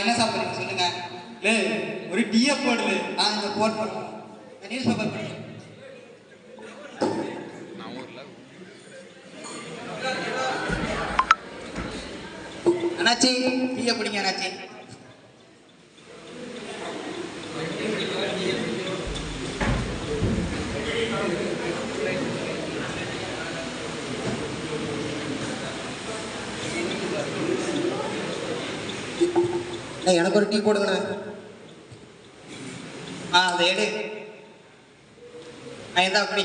என்ன சாப்பிடுறீங்க சொல்லுங்க. லே ஒரு டீயை போடுது ஆ இந்த போட் பண்ணுவோம் நியூஸ் பேப்பர் படிங்க அண்ணாச்சி டீயை பிடிங்க அண்ணாச்சி. எனக்கு ஒரு டீ போடுங்கண்ணே ஆ அதை எடு. ஆ இந்தா அப்படி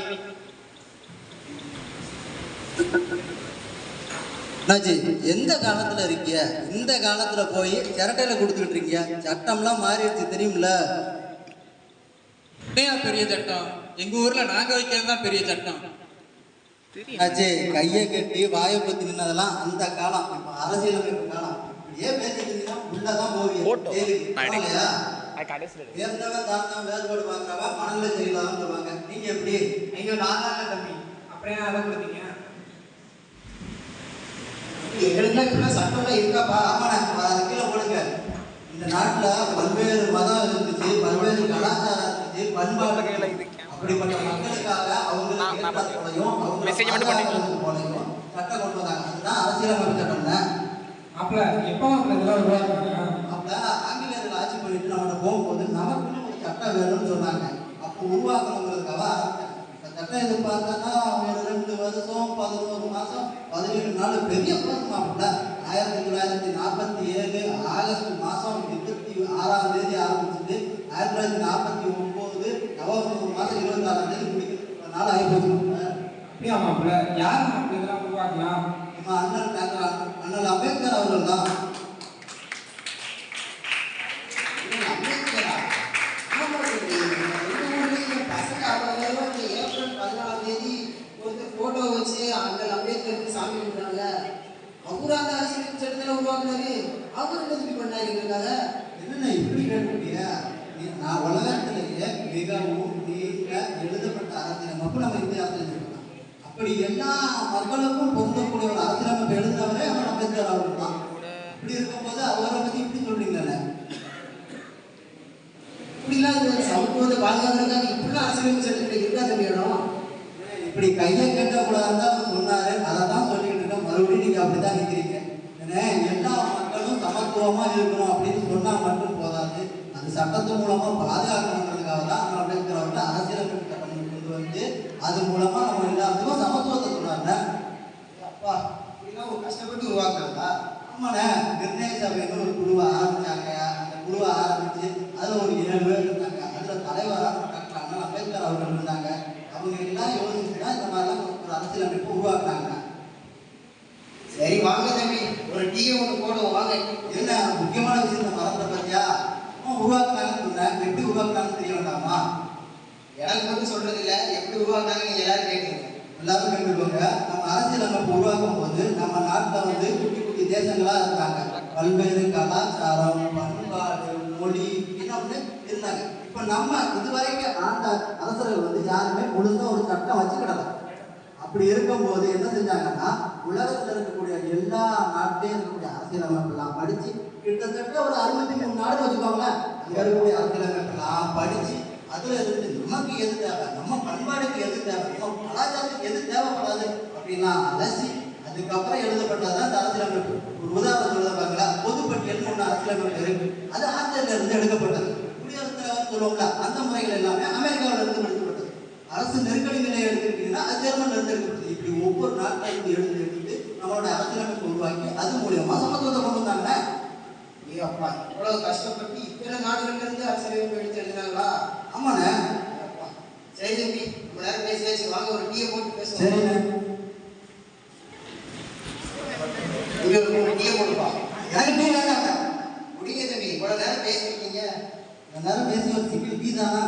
அண்ணாச்சி எந்த காலத்துல இருக்கீங்க இந்த காலத்துல போய் சிரட்டையில கொடுத்துக்கிட்டு இருக்கீங்க சட்டம்லாம் மாறிடுச்சு தெரியும்ல? என்னையா பெரிய சட்டம்? எங்க ஊர்ல நாங்க வைக்கிறது தான் பெரிய சட்டம். அண்ணாச்சி கையை கட்டி வாயை பத்தி நின்னதெல்லாம் அந்த காலம். அரசியலமைப்பு காலம். ஏன் பேசிட்டு இருந்தீங்கன்னா உள்ளதான் ஜெயிலுக்கு. போகலையா? உயர்ந்தவன் தாழ்ந்தவன் வேறுபாடு பார்க்கறவன் மனநிலை சரியில்லாம சொல்லுவாங்க. நீங்க எப்படி? ஐயோ நான் தான் தம்பி. அப்படியே அதை கொடுத்தீங்க எங்களுக்குலாம் இப்படிலாம் சட்டம்லாம் இருக்காப்பா? ஆமாண்ணே அதை கீழே போடுங்க. இந்த நாட்டுல பல்வேறு மதம் இருந்துச்சு பல்வேறு கலாச்சாரம் இருந்துச்சு பண்பாடு அப்படிப்பட்ட மக்களுக்காக அவங்களுக்கு ஏற்றது போலையும் அவங்க போலையும் சட்டம் கொண்டு வந்தாங்க. அதுதான் அரசியலமைப்பு சட்டம்ல மாப்பிள்ள எப்போ இதெல்லாம் உருவாக்குறாங்க அப்ப ஆங்கிலேயர்கள் ஆட்சி பண்ணிட்டு நம்மகிட்ட போகும்போது நமக்குன்னு ஒரு சட்டம் வேணும்னு சொன்னாங்க. அப்போ உருவாக்கணுங்கிறதுக்காக சட்டம் எதிர்பார்த்தா ஒரு ரெண்டு வருஷம் பதினோரு மாசம் பதினேழு நாள் பெரிய மாப்பிள்ள ஆயிரத்தி தொள்ளாயிரத்தி நாற்பத்தி ஏழு ஆகஸ்ட் மாசம் இருபத்தி ஆறாம் தேதி ஆரம்பிச்சுட்டு ஆயிரத்தி தொள்ளாயிரத்தி நாற்பத்தி ஒன்பது நவம்பர் மாசம் இருபத்தி ஆறாம் தேதி முடிக்கிற நாள் ஆகிப்போச்சு. அப்படியா மாப்பிள்ள? யார் இதெல்லாம் உருவாக்கலாம். நம்ம அண்ணன் டாக்டர் அண்ணல் அம்பேத்கர் அவர்கள் தான். பசங்க பதினாலாம் தேதி ஒருத்தர் வச்சு அம்பேத்கருக்கு சாமி கும்பிட்டாங்க அவரு அந்த அரசியல் சட்டத்தில் உருவாக்குனாரு. அவர் என்ன இப்படி பண்ணாருங்கிறதுக்காக என்னென்ன இப்படி கேட்டுக்கிட்டியா நான் உலகத்திலேயே மிகவும் நீண்ட எழுதப்பட்ட அரசியலமைப்பு நம்ம இந்திய அரசியலமைப்பு தான் இப்படி எல்லா மக்களுக்கும் பொருந்தக்கூடிய ஒரு அரசியலமைப்பு எழுந்தவரே அவர் அம்பேத்கர் அவர்கள் தான் இப்படி இருக்கும்போது அவரை பத்தி இப்படி சொல்றீங்களே. இப்படிலாம் இந்த சமத்துவத்தை பாதுகாக்கிறதுக்காக இப்படிலாம் அரசியலமைப்பு சட்டத்தில் இருக்காது வேணும் இப்படி கையை கட்டக்கூடாதுன்னு அவர் சொன்னாரு. அதை தான் சொல்லிட்டு இருக்கேன். மறுபடியும் நீங்க அப்படிதான் நிற்கிறீங்க ஏன்னா எல்லா மக்களும் சமத்துவமா இருக்கணும் அப்படின்னு சொன்னா மட்டும் போதாது. அது சட்டத்து மூலமா பாதுகாக்கணுங்கிறதுக்காக தான் நம்ம அம்பேத்கர் அவர்கள் அரசியலமைப்பு சட்டம் கொண்டு வந்து அது மூலம் அப்பா இப்படிலாம் ஒரு கஷ்டப்பட்டு உருவாக்குறாங்களா ஆமாண்ணே நிர்ணய சபைன்னு ஒரு குழுவை ஆரம்பிச்சாங்க அந்த குழுவை ஆரம்பிச்சு அதுல ஒரு ஏழு பேர் இருந்தாங்க. அதுல தலைவராக டாக்டர் அண்ணா அம்பேத்கர் அவர்கள் இருந்தாங்க. அவங்க எல்லாம் யோசிச்சு தான் இந்த மாதிரிலாம் ஒரு அரசியலமைப்பு உருவாக்குனாங்க. சரி வாங்க தம்பி. ஒரு டீயை ஒன்று போடுவோம். வாங்க. என்ன முக்கியமான விஷயத்தை மறந்துட பத்தியா? உருவாக்குனாங்கன்னு சொன்னேன் எப்படி உருவாக்குனாங்கன்னு தெரிய வேண்டாமா? எனக்கு மட்டும் சொல்றது இல்ல எப்படி உருவாக்குனாங்க எல்லாரும் கேட்குங்க எல்லாரும் கேட்டுக்கோங்க. நம்ம அரசியலமைப்பு உருவாக்கும் போது நம்ம நாட்டில் வந்து குட்டி குட்டி தேசங்களாக இருக்காங்க. பல்வேறு கலாச்சாரம் பண்பாடு மொழி இன்னொன்று இருந்தாங்க. இப்போ நம்ம இதுவரைக்கும் ஆண்ட அரசர்கள் வந்து யாருமே முழுசா ஒரு சட்டம் வச்சுக்கிடல. அப்படி இருக்கும்போது என்ன செஞ்சாங்கன்னா உலகத்தில் இருக்கக்கூடிய எல்லா நாட்டிலையும் இருக்கக்கூடிய அரசியலமைப்பெல்லாம் படித்து கிட்டத்தட்ட ஒரு அறுபத்தி மூணு நாடு வச்சுக்கோங்களேன். அங்க இருக்கக்கூடிய அரசியலமைப்பெல்லாம் படித்து அதுல இருந்து நமக்கு எது தேவை? நம்ம பண்பாடுக்கு எது தேவை? நம்ம கலாச்சாரத்துக்கு எது தேவைப்படாது அப்படின்னா அலசி அதுக்கப்புறம் எழுதப்பட்டதுதான் இந்த அரசியலமைப்பு. ஒரு உதாரணம் எழுதப்பாங்களா பொதுப்பட்டியல் ஒன்று அரசியலமைப்பு இருக்கு. அது ஆஸ்திரேலியா இருந்து எடுக்கப்பட்டது. குடியரசுத் தலைவர் சொல்லுவோம்ல அந்த முறைகள் எல்லாமே அமெரிக்காவில இருந்து எடுக்கப்பட்டது. அரசு நெருக்கடி நிலையை எடுத்துக்கிட்டீங்கன்னா அது ஜெர்மன்ல இருந்து எடுக்கப்பட்டது. இப்படி ஒவ்வொரு நாட்டில இருந்து எழுந்து எடுத்து நம்மளோட அரசியலமைப்பு உருவாக்கி அது மூலியமா சமத்துவத்தை கொண்டு வந்தாங்க. ஏ அப்பா இவ்வளவு கஷ்டப்பட்டு இத்தனை நாடுகள்ல இருந்து அரசியலமைப்பு எடுத்து எழுதினாங்களா? ஆமாண்ணே. சரி தம்பி ரொம்ப நேரம் பேசியாச்சு. வாங்க ஒரு டீயை போட்டு பேசுவோம். சரிண்ணே. இங்க ஒரு மூணு டீயை போட்டுப்பா. எனக்கு டீ வேண்டாம் குடிங்க தம்பி இவ்வளவு நேரம் பேசிருக்கீங்க இவ்வளவு நேரம் பேசி ஒரு சிங்கிள் டீ தானா?